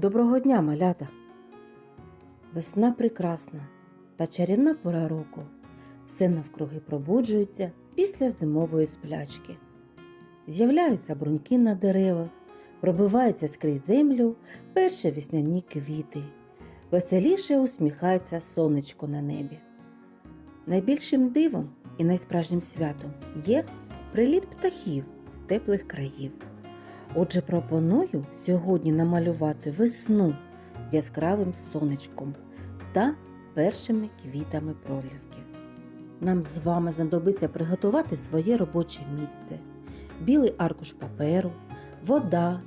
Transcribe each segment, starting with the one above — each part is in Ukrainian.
Доброго дня, малята! Весна прекрасна та чарівна пора року. Все навкруги пробуджується після зимової сплячки. З'являються бруньки на деревах, пробиваються скрізь землю перші весняні квіти. Веселіше усміхається сонечко на небі. Найбільшим дивом і найсправжнім святом є приліт птахів з теплих країв. Отже, пропоную сьогодні намалювати весну з яскравим сонечком та першими квітами пролісків. Нам з вами знадобиться приготувати своє робоче місце, білий аркуш паперу, вода,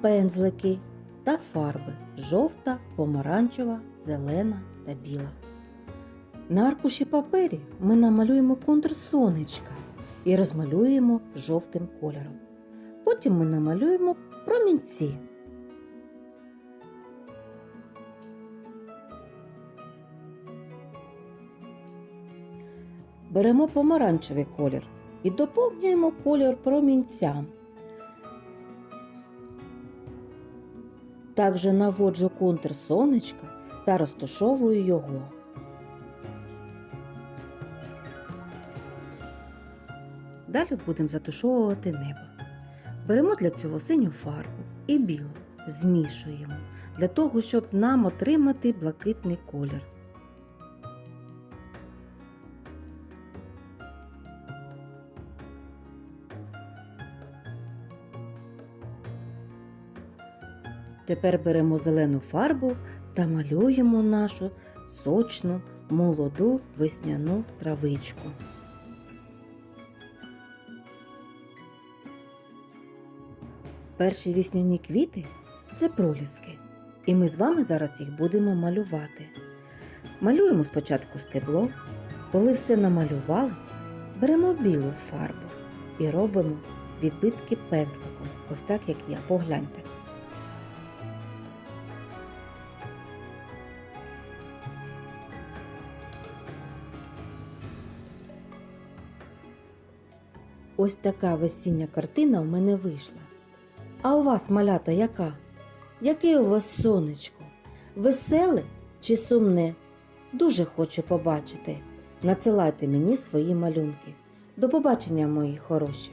пензлики та фарби жовта, помаранчева, зелена та біла. На аркуші папері ми намалюємо контур сонечка і розмалюємо жовтим кольором. Потім ми намалюємо промінці. Беремо помаранчевий колір і доповнюємо колір промінцям. Також наводжу контур сонечка та розташовую його. Далі будемо затушовувати небо. Беремо для цього синю фарбу і білу, змішуємо для того, щоб нам отримати блакитний колір. Тепер беремо зелену фарбу та малюємо нашу сочну, молоду весняну травичку. Перші весняні квіти це проліски, і ми з вами зараз їх будемо малювати. Малюємо спочатку стебло, коли все намалювали, беремо білу фарбу і робимо відбитки пензликом, ось так як я, погляньте. Ось така весіння картина в мене вийшла. А у вас, малята, яка? Яке у вас сонечко? Веселе чи сумне? Дуже хочу побачити. Надсилайте мені свої малюнки. До побачення, мої хороші!